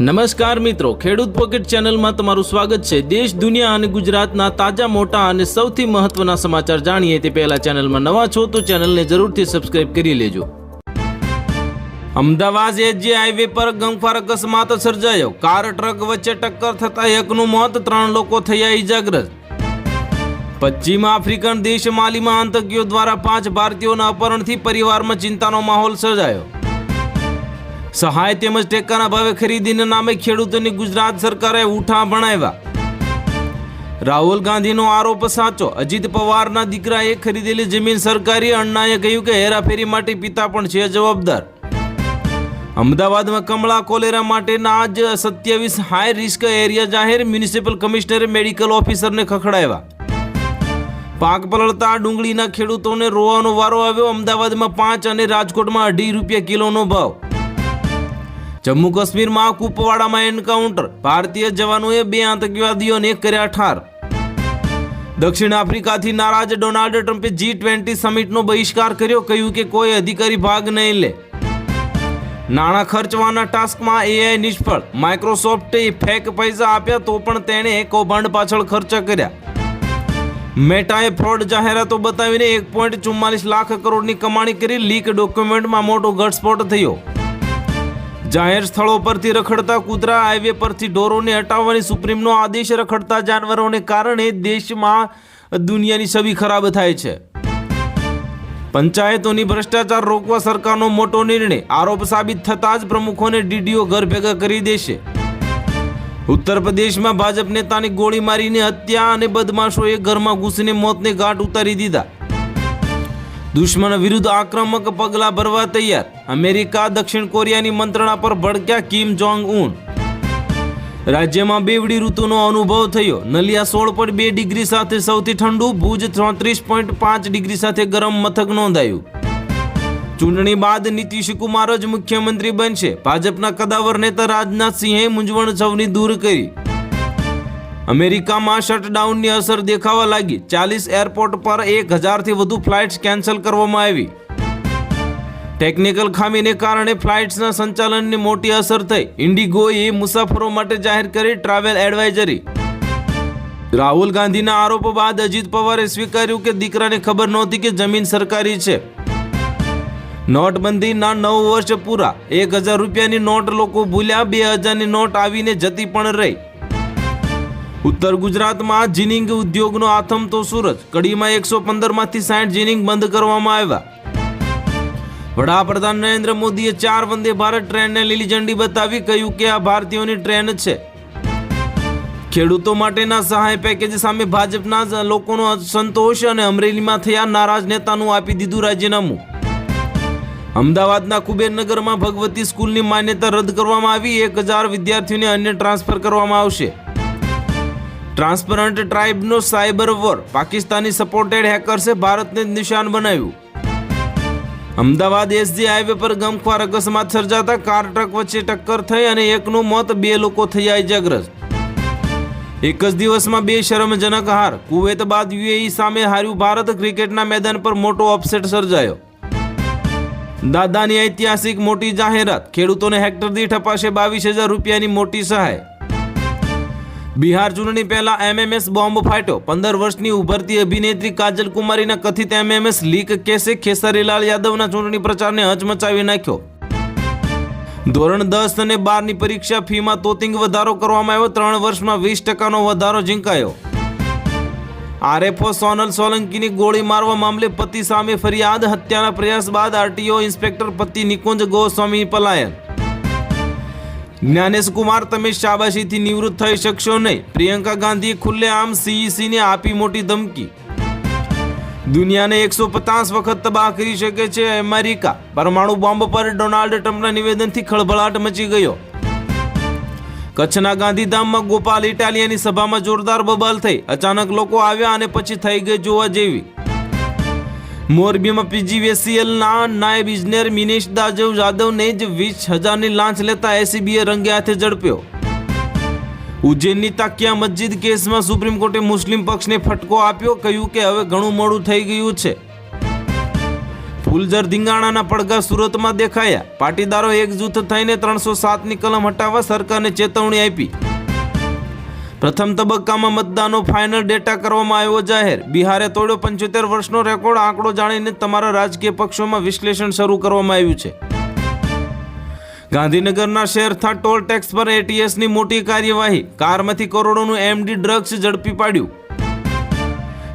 નમસ્કાર મિત્રો, ખેડૂત પોકેટ ચેનલમાં તમારું સ્વાગત છે. દેશ, દુનિયા અને ગુજરાતના તાજા, મોટા અને સૌથી મહત્વના સમાચાર જાણીએ તે પહેલા ચેનલમાં નવા છો તો ચેનલને જરૂરથી સબસ્ક્રાઇબ કરી લેજો. અમદાવાદ એજી હાઈવે પર ગંગફાર અકસ્માત સર્જાયો. કાર, ટ્રક વચ્ચે ટક્કર થતા એકનું મોત, ત્રણ લોકો થયા ઈજાગ્રસ્ત. પશ્ચિમ આફ્રિકન દેશ માલીમાં આતંકીઓ દ્વારા પાંચ ભારતીયોના અપહરણથી પરિવારમાં ચિંતાનો માહોલ સર્જાયો. સહાય તેમજ ટેકાના ભાવે ખરીદીના નામે ખેડૂતોની ગુજરાત સરકારે ઉઠા ભણાવ્યા. રાહુલ ગાંધીનો આરોપ સાચો. અજીત પવારના દીકરાએ ખરીદેલી જમીન સરકારી અણ્ણાએ કહ્યું કે હેરાફેરી માટે પિતા પણ છે જવાબદાર. અમદાવાદમાં કમળા કોલેરા માટેના આજ સત્યાવીસ હાઈ રિસ્ક એરિયા જાહેર મ્યુનિસિપલ કમિશનરે મેડિકલ ઓફિસરને ખખડાવ્યા. પાક પલળતા ડુંગળીના ખેડૂતોને રોવાનો વારો આવ્યો. અમદાવાદમાં પાંચ અને રાજકોટમાં અઢી રૂપિયા કિલોનો ભાવ. જમ્મુ કાશ્મીરમાં કુપવાડામાં એન્કાઉન્ટર. ભારતીય જવાનોએ બે આતંકવાદીઓને કર્યા ઠાર. દક્ષિણ આફ્રિકાથી નારાજ ડોનાલ્ડ ટ્રમ્પે જી ટ્વેન્ટી સમિટનો બહિષ્કાર કર્યો, કહ્યું કે કોઈ અધિકારી ભાગ નહીં લે. નાણાં ખર્ચવાના ટાસ્કમાં એઆઈ નિષ્ફળ. માઇક્રોસોફ્ટે ફેક પૈસા આપ્યા તો પણ તેણે કૌભાંડ પાછળ ખર્ચ કર્યા. મેટાએ ફ્રોડ જાહેરાતો બતાવીને એક પોઈન્ટ ચુમ્માલીસ લાખ કરોડની કમાણી કરી લીક ડોક્યુમેન્ટમાં મોટો ઘટસ્ફોટ થયો. જાહેર સ્થળો પરથી રખડતા કૂતરા હાઈવે પરથી ઢોરોને હટાવવાની સુપ્રીમનો આદેશ રખડતા જાનવરોને કારણે દેશમાં દુનિયાની છબી ખરાબ થાય છે. પંચાયતોની ભ્રષ્ટાચાર રોકવા સરકારનો મોટો નિર્ણય, આરોપ સાબિત થતાં જ પ્રમુખોને ડીડીઓ ઘર ભેગા કરી દેશે. ઉત્તર પ્રદેશમાં ભાજપ નેતાની ગોળી મારીને હત્યા અને બદમાશોએ ઘરમાં ઘૂસીને મોતને ઘાટ ઉતારી દીધા. દુશ્મન વિરુદ્ધ આક્રમક પગલાં ભરવા તૈયાર. અમેરિકા, દક્ષિણ કોરિયાની મંત્રણા પર ભડક્યા કિમ જોંગ ઉન રાજ્યમાં બેવડી ઋતુનો અનુભવ થયો. નલિયા સોળ પોઈન્ટ બે ડિગ્રી સાથે સૌથી ઠંડુ, ભુજ ચોત્રીસ પોઈન્ટ પાંચ ડિગ્રી સાથે ગરમ મથક નોંધાયું. ચૂંટણી બાદ નીતિશ કુમાર જ મુખ્યમંત્રી બનશે. ભાજપના કદાવર નેતા રાજનાથસિંહે મૂંઝવણ સૌની દૂર કરી. અમેરિકામાં શટડાઉનની અસર દેખાવા લાગી. ચાલીસ એરપોર્ટ પર એક હજારથી વધુ ફ્લાઇટ્સ કેન્સલ કરવામાં આવી. ટેકનિકલ ખામીને કારણે ફ્લાઇટ્સના સંચાલનની મોટી અસર થઈ. ઇન્ડિગોએ મુસાફરો માટે જાહેર કરી ટ્રાવેલ એડવાઇઝરી. રાહુલ ગાંધીના આરોપ બાદ અજીત પવારે સ્વીકાર્યું કે દીકરાને ખબર નહોતી કે જમીન સરકારી છે. નોટબંધીના નવ વર્ષ પૂરા. એક હજાર રૂપિયાની નોટ લોકો ભૂલ્યા, બે હજારની નોટ આવીને જતી પણ રહી. ઉત્તર ગુજરાતમાં જીનિંગ ઉદ્યોગનો આથમ તો સુરત, કડીમાં એકસો પંદરમાંથી સાઠ જીનિંગ બંધ કરવામાં આવ્યા. વડાપ્રધાન નરેન્દ્ર મોદીએ ચાર વંદે ભારત ટ્રેનને લીલી ઝંડી બતાવી કહ્યું કે આ ભારતીયોની ટ્રેન છે. ખેડૂતો માટેના સહાય પેકેજ સામે ભાજપના લોકોનો સંતોષ અને અમરેલીમાં થયા નારાજ નેતાનું આપી દીધું રાજીનામું. અમદાવાદના કુબેરનગરમાં ભગવતી સ્કૂલની માન્યતા રદ કરવામાં આવી, એક હજાર વિદ્યાર્થીઓને અન્ય ટ્રાન્સફર કરવામાં આવશે. ટ્રાન્સપરન્ટ ટ્રાઇબનો સાયબર વોર. પાકિસ્તાની સપોર્ટેડ હેકર્સે ભારતને નિશાન બનાવ્યું. અમદાવાદ એસજી હાઈવે પર ગમખ્વાર અકસ્માત સર્જાતા કાર ટ્રક વચ્ચે ટક્કર થઈ અને એકનું મોત બે લોકો થયા ઇજાગ્રસ્ત. એક જ દિવસમાં બે શરમજનક હાર. કુવેત બાદ યુએઈ સામે હાર્યું ભારત ક્રિકેટના મેદાન પર મોટો અપસેટ સર્જાયો. દાદાની ઐતિહાસિક મોટી જાહેરાત. ખેડૂતોને હેક્ટર દીઠ અપાશે બાવીસ હજાર રૂપિયાની મોટી સહાય. બિહાર ચૂંટણી પહેલા એમએમએસ બોમ્બ ફાટ્યો. પંદર વર્ષની ઉભરતી અભિનેત્રી કાજલ કુમારીના કથિત એમએમએસ લીક કેસે ખેસારીલાલ યાદવના ચૂંટણી પ્રચારને હચમચાવી નાખ્યો. ધોરણ દસ અને બારની પરીક્ષા ફીમાં તોતિંગ વધારો કરવામાં આવ્યો. ત્રણ વર્ષમાં વીસ ટકાનો વધારો ઝીંકાયો. આરએફઓ સોનલ સોલંકીની ગોળી મારવા મામલે પતિ સામે ફરિયાદ. હત્યાના પ્રયાસ બાદ આરટીઓ ઇન્સ્પેક્ટર પતિ નિકુંજ ગોસ્વામી પલાયન. જ્ઞાનેશ કુમાર, તમે શાબાશીથી નિવૃત્ત થઈ શકશો નહીં. પ્રિયંકા ગાંધીએ ખુલ્લેઆમ સીઈસીને આપી મોટી ધમકી. દુનિયાને એકસો પચાસ વખત તબાહ કરી શકે છે અમેરિકા. પરમાણુ બોમ્બ પર ડોનાલ્ડ ટ્રમ્પના નિવેદનથી ખળભળાટ મચી ગયો. કચ્છના ગાંધીધામમાં ગોપાલ ઇટાલિયાની સભામાં જોરદાર બબાલ થઈ. અચાનક લોકો આવ્યા અને પછી થઈ ગઈ જોવા જેવી. મોરબીમાં પીજીવીસીએલના નાયબ ઇજનેર મિનેશ દાજવ જાદવને જ વીસ હજારની લાંચ લેતા એસીબીએ રંગે હાથે ઝડપ્યો. ઉજ્જૈનની તાકિયા મસ્જિદ કેસમાં સુપ્રીમ કોર્ટે મુસ્લિમ પક્ષને ફટકો આપ્યો, કહ્યું કે હવે ઘણું મોડું થઈ ગયું છે. ફૂલઝર ધીંગાણાના પડઘા સુરતમાં દેખાયા. પાટીદારો એકજૂથ થઈને ત્રણસો સાતની કલમ હટાવવા સરકારને ચેતવણી આપી. પ્રથમ તબક્કામાં મતદાનનો ફાઇનલ ડેટા કરવામાં આવ્યો જાહેર. બિહારે તોડ્યો પંચોતેર વર્ષનો રેકોર્ડ, આંકડો જાણીને તમારા રાજકીય પક્ષોમાં વિશ્લેષણ શરૂ કરવામાં આવ્યું છે. ગાંધીનગરના શેરથા ટોલ ટેક્સ પર એટીએસની મોટી કાર્યવાહી. કારમાંથી કરોડોનું એમડી ડ્રગ્સ ઝડપી પાડ્યું.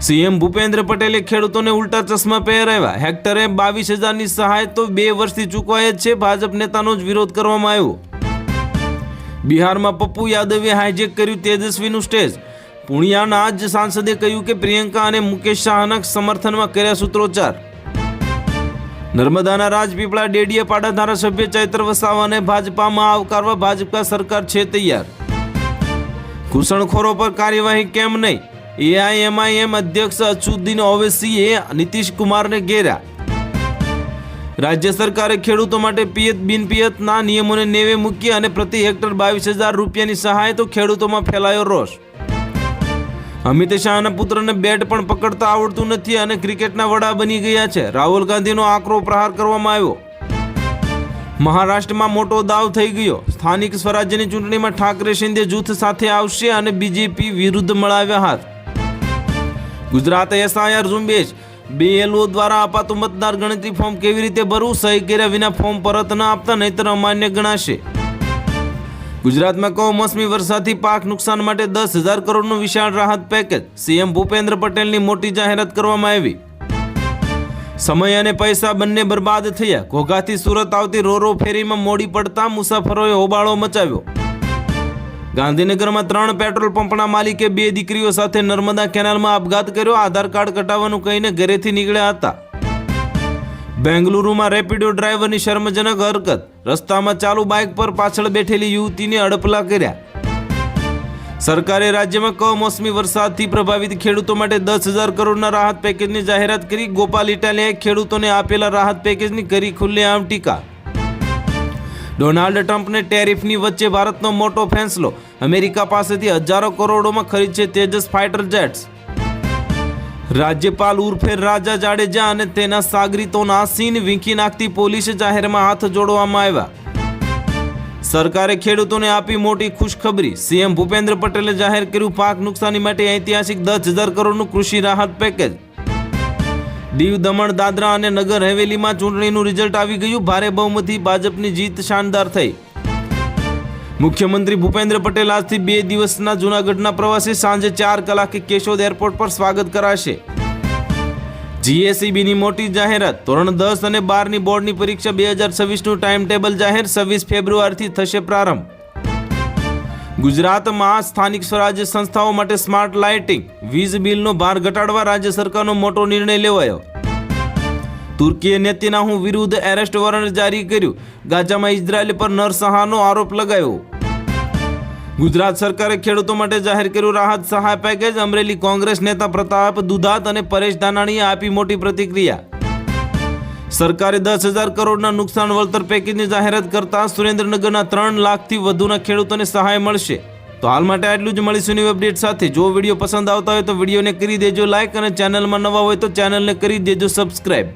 સીએમ ભૂપેન્દ્ર પટેલે ખેડૂતોને ઉલટા ચશ્મા પહેરાવ્યા. હેક્ટરે બાવીસ હજારની સહાય તો બે વર્ષથી ચૂકવાય જ છે. ભાજપ નેતાનો જ વિરોધ કરવામાં આવ્યો. બિહારમાં પપ્પુ યાદવે હાઇજેક કર્યું તેજસ્વીનું સ્ટેજ. પુણિયાના જ સાંસદે કહ્યું કે પ્રિયંકા અને મુકેશ શાહના સમર્થનમાં કર્યા સૂત્રોચ્ચાર. નર્મદાના રાજપીપળા ડેડિયાપાડા ધારાસભ્ય ચૈત્ર વસાવાને ભાજપામાં આવકારવા ભાજપા સરકાર છે તૈયાર. ઘૂસણખોરો પર કાર્યવાહી કેમ નહીં? એઆઈએમઆઈએમ અધ્યક્ષ અચ્યુદ્દીન ઓવેસીએ નીતિશ કુમારને ઘેર્યા. રાજ્ય સરકારે ખેડૂતો માટે પિયત બિનપિયતના નિયમોને નેવે મૂકી અને પ્રતિ હેક્ટર બાવીસ હજાર રૂપિયાની સહાય તો ખેડૂતોમાં ફેલાયો રોષ. અમિત શાહના પુત્રને બેટ પણ પકડતા આવડતું નથી અને ક્રિકેટના વડા બની ગયા છે. રાહુલ ગાંધીનો આકરો પ્રહાર કરવામાં આવ્યો. મહારાષ્ટ્રમાં મોટો દાવ થઈ ગયો. સ્થાનિક સ્વરાજ્યની ચૂંટણીમાં ઠાકરે શિંદે જૂથ સાથે આવશે અને બીજેપી વિરુદ્ધ મળાવ્યા હાથ. ગુજરાત એસઆઈઆર ઝુંબેશ બીએલઓ દ્વારા અપાતું મતદાર ગણતરી ફોર્મ કેવી રીતે ભરવું, સહી કર્યા વિના ફોર્મ પરત ન આપતા નહીતર અમાન્ય ગણાશે. ગુજરાતમાં કમોસમી વરસાદથી પાક નુકસાન માટે દસ હજાર કરોડનું વિશાળ રાહત પેકેજ સીએમ ભૂપેન્દ્ર પટેલની મોટી જાહેરાત કરવામાં આવી. સમય અને પૈસા બંને બરબાદ થયા. ઘોઘાથી સુરત આવતી રોરો ફેરીમાં મોડી પડતા મુસાફરોએ હોબાળો મચાવ્યો. ગાંધીનગરમાં ત્રણ પેટ્રોલ પંપના માલિકે બે દીકરીઓ સાથે નર્મદા કેનાલમાં આપઘાત કર્યો. આધાર કાર્ડ કટાવવાનું કહીને ઘરેથી નીકળ્યા હતા. બેંગલુરુમાં રેપિડો ડ્રાઈવરની શર્મજનક હરકત. રસ્તામાં ચાલુ બાઇક પર પાછળ બેઠેલી યુવતીને અડપલા કર્યા. સરકારે રાજ્યમાં કમોસમી વરસાદથી પ્રભાવિત ખેડૂતો માટે દસ હજાર કરોડના રાહત પેકેજની જાહેરાત કરી. ગોપાલ ઇટાલિયાએ ખેડૂતોને આપેલા રાહત પેકેજની કરી ખુલ્લેઆમ ટીકા. ડોનાલ્ડ ટ્રમ્પને ટેરિફની વચ્ચે ભારતનો મોટો ફેંસલો. અમેરિકા પાસેથી હજારો કરોડોમાં ખરીદશે તેજસ ફાઇટર જેટ્સ. રાજ્યપાલ ઉર્ફે રાજા જાડેજા અને તેના સાગરીતોના સીન વીંખી નાખતી પોલીસ જાહેરમાં હાથ જોડવામાં આવ્યા. સરકારે ખેડૂતોને આપી મોટી ખુશખબરી. સીએમ ભૂપેન્દ્ર પટેલે જાહેર કર્યું, પાક નુકસાની માટે ઐતિહાસિક દસ હજાર કરોડનું કૃષિ રાહત પેકેજ. દીવ દમણ, દાદરા અને નગર હવેલીમાં ચૂંટણીનું રિઝલ્ટ આવી ગયું. ભારે બહુમતી ભાજપની જીત શાનદાર થઈ. મુખ્યમંત્રી ભૂપેન્દ્ર પટેલ આજથી બે દિવસના જૂનાગઢના પ્રવાસે સાંજે ચાર કલાકે કેશોદ એરપોર્ટ પર સ્વાગત કરાશે. જીએસઈબીની મોટી જાહેરાત. ધોરણ દસ અને બારની બોર્ડની પરીક્ષા બે હજાર છવ્વીસનું ટાઈમ ટેબલ જાહેર. છવ્વીસ ફેબ્રુઆરીથી થશે પ્રારંભ. ગુજરાતમાં સ્થાનિક સ્વરાજ્ય સંસ્થાઓ માટે સ્માર્ટ લાઇટિંગ, વીજ બિલનો ભાર ઘટાડવા રાજ્ય સરકારનો મોટો નિર્ણય લેવાયો. તુર્કીએ નેતન્યાહુ વિરુદ્ધ એરેસ્ટ વોરંટ જારી કર્યું. ગાઝામાં ઇઝરાયેલ પર નરસહાનો આરોપ લગાવ્યો ગુજરાત સરકારે ખેડૂતો માટે જાહેર કર્યું રાહત સહાય પેકેજ. અમરેલી કોંગ્રેસ નેતા પ્રતાપ દુધાત અને પરેશ ધાનાણીએ આપી મોટી પ્રતિક્રિયા. સરકારે દસ હજાર કરોડના નુકસાન વળતર પેકેજની જાહેરાત કરતા સુરેન્દ્રનગરના ત્રણ લાખથી વધુના ખેડૂતોને સહાય મળશે. તો હાલ માટે આટલું જ મળીશું ન્યૂ અપડેટ સાથે. જો વીડિયો પસંદ આવતા હોય તો વિડીયોને કરી દેજો લાઇક અને ચેનલમાં નવા હોય તો ચેનલને કરી દેજો સબસ્ક્રાઇબ.